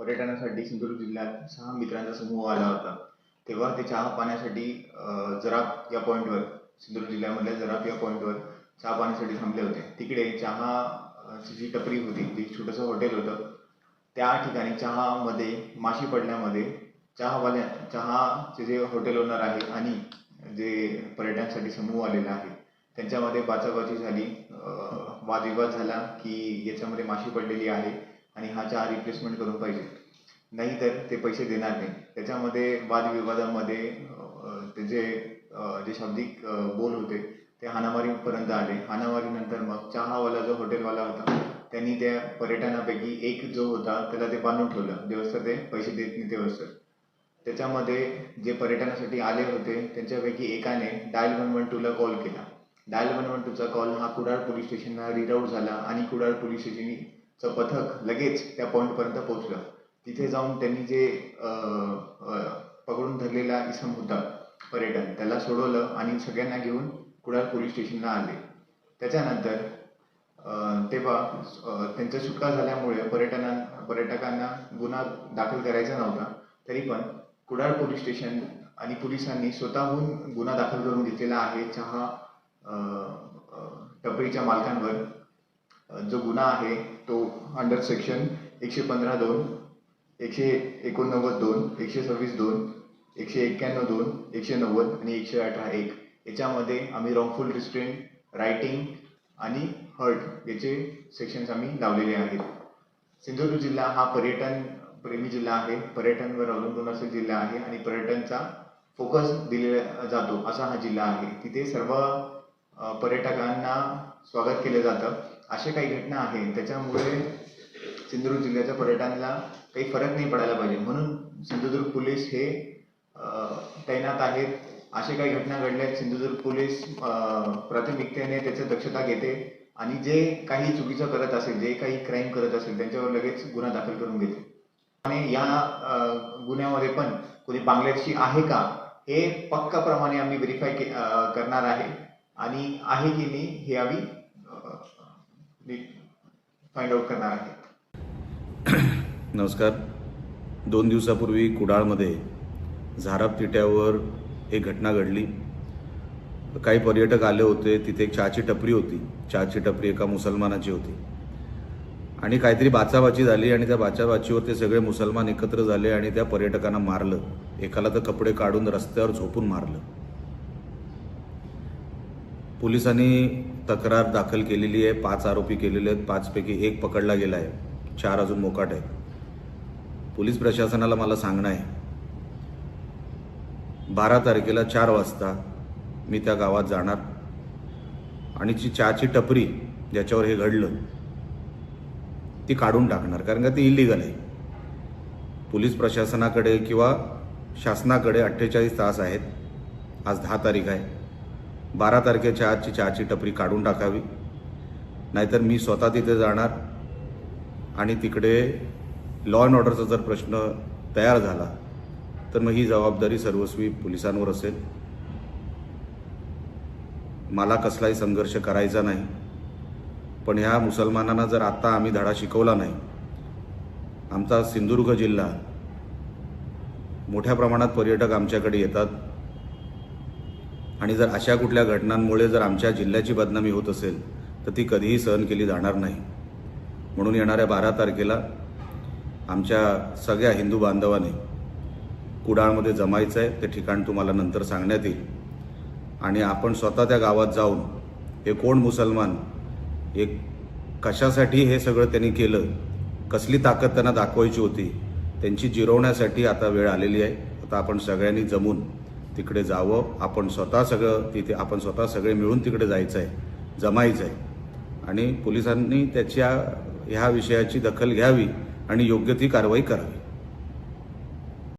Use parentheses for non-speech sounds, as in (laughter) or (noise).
पर्यटनासाठी सिंधुदुर्ग जिल्ह्यात सहा मित्रांचा समूह आला होता. तेव्हा ते चहा पाण्यासाठी अ, जराप या पॉईंटवर सिंधुदुर्ग जिल्ह्यामधल्या जराप या पॉईंटवर चहा पाण्यासाठी थांबले होते. तिकडे चहा जी टपरी होती जी छोटंसं हॉटेल होतं. त्या ठिकाणी चहामध्ये माशी पडल्यामध्ये चहावाल्या चहाचे जे हॉटेल ओनर आहे आणि जे पर्यटनासाठी समूह आलेला आहे त्यांच्यामध्ये बाचाबाची झाली. वादविवाद झाला की याच्यामध्ये माशी पडलेली आहे. आणि हा चहा रिप्लेसमेंट करून पाहिजे. नाहीतर ते पैसे देणार नाही. त्याच्यामध्ये वादविवादामध्ये ते जे जे शाब्दिक बोल होते ते हानामारीपर्यंत आले. हानामारीनंतर मग चहावाला जो हॉटेलवाला होता त्यांनी त्या पर्यटनापैकी एक जो होता त्याला ते बांधून ठेवलं. जेव्हा ते पैसे देत नाही तेव्हा त्याच्यामध्ये जे पर्यटनासाठी आले होते त्यांच्यापैकी एकाने डायल वन वन टूला कॉल केला. डायल वन वन टूचा कॉल हा कुडाळ पोलीस स्टेशनला रीड झाला आणि कुडाळ पोलीस चं पथक लगेच त्या पॉईंटपर्यंत पोहोचलं. तिथे जाऊन त्यांनी जे पकडून धरलेला इसम होता पर्यटन त्याला सोडवलं आणि सगळ्यांना घेऊन कुडाळ पोलीस स्टेशनला आले. त्याच्यानंतर तेव्हा त्यांचा सुटका झाल्यामुळे पर्यटना पर्यटकांना गुन्हा दाखल करायचा नव्हता. तरी पण कुडाळ पोलीस स्टेशन आणि पोलिसांनी स्वतःहून गुन्हा दाखल करून घेतलेला आहे. चहा टपरीच्या मालकांवर जो गुन्हा आहे तो अंडर सेक्शन एकशे पंधरा दोन एकशे एकोणनव्वद दोन एकशे सव्वीस दोन एकशे एक्क्याण्णव दोन एकशे नव्वद आणि एकशे अठरा एक. याच्यामध्ये आम्ही रॉंगफुल रिस्ट्रेंट रायटिंग आणि हर्ट याचे सेक्शन्स आम्ही लावलेले आहेत. सिंधुदुर्ग जिल्हा हा पर्यटन प्रेमी जिल्हा आहे. पर्यटनवर अवलंबून असा जिल्हा आहे आणि पर्यटनचा फोकस दिलेला जातो असा हा जिल्हा आहे. तिथे सर्व पर्यटकांना स्वागत केलं जातं. असे काही घटना आहेत त्याच्यामुळे सिंधुदुर्ग जिल्ह्याच्या पर्यटनाला काही फरक नाही पडायला पाहिजे. म्हणून सिंधुदुर्ग पोलीस हे तैनात आहेत. असे काही घटना घडल्यात सिंधुदुर्ग पोलीस प्राथमिकतेने त्याची दक्षता घेते आणि जे काही चुकीचं करत असेल जे काही क्राईम करत असेल त्यांच्यावर लगेच गुन्हा दाखल करून घेते. आणि या गुन्ह्यामध्ये पण कोणी बांगलादेशी आहे का हे पक्काप्रमाणे आम्ही व्हेरीफाय करणार आहे. आणि आहे की नाही हे आम्ही फाइंड आउट करणार आहे. (clears throat) नमस्कार. दोन दिवसापूर्वी कुडाळमध्ये झाराप तिट्यावर एक घटना घडली. काही पर्यटक आले होते तिथे एक चहाची टपरी होती. चहाची टपरी एका मुसलमानाची होती. आणि काहीतरी बाचाबाची झाली आणि त्या बाचाबाचीवर ते सगळे मुसलमान एकत्र झाले आणि त्या पर्यटकांना मारलं. एकाला तर कपडे काढून रस्त्यावर झोपून मारलं. पोलिसांनी तक्रार दाखल केलेली आहे. पाच आरोपी केलेले आहेत. पाचपैकी एक पकडला गेला आहे. चार अजून मोकाट आहेत. पोलीस प्रशासनाला मला सांगणं आहे. बारा तारखेला चार वाजता मी त्या गावात जाणार. आणि जी चहाची टपरी ज्याच्यावर हे घडलं ती काढून टाकणार कारण का ती इलिगल आहे. पोलीस प्रशासनाकडे किंवा शासनाकडे अठ्ठेचाळीस तास आहेत. आज दहा तारीख आहे. बारा तारखेच्या आजची चहाची टपरी काढून टाकावी. नाहीतर मी स्वतः तिथे जाणार आणि तिकडे लॉ अँड ऑर्डरचा जर प्रश्न तयार झाला तर मग ही जबाबदारी सर्वस्वी पोलिसांवर असेल. मला कसलाही संघर्ष करायचा नाही पण ह्या मुसलमानांना जर आत्ता आम्ही धडा शिकवला नाही आमचा सिंधुदुर्ग जिल्हा मोठ्या प्रमाणात पर्यटक आमच्याकडे येतात. आणि जर अशा कुठल्या घटनांमुळे जर आमच्या जिल्ह्याची बदनामी होत असेल तर ती कधीही सहन केली जाणार नाही. म्हणून येणाऱ्या बारा तारखेला आमच्या सगळ्या हिंदू बांधवाने कुडाळमध्ये जमायचं आहे ते ठिकाण तुम्हाला नंतर सांगण्यात येईल. आणि आपण स्वतः त्या गावात जाऊन हे कोण मुसलमान एक कशासाठी हे सगळं त्यांनी केलं कसली ताकद त्यांना दाखवायची होती त्यांची जिरवण्यासाठी आता वेळ आलेली आहे. आता आपण सगळ्यांनी जमून तिकडे जावं. आपण स्वतः सगळं तिथे आपण स्वतः सगळे मिळून तिकडे जायचं आहे जमायचं आहे आणि पोलिसांनी त्याच्या ह्या विषयाची दखल घ्यावी आणि योग्य ती कारवाई करावी.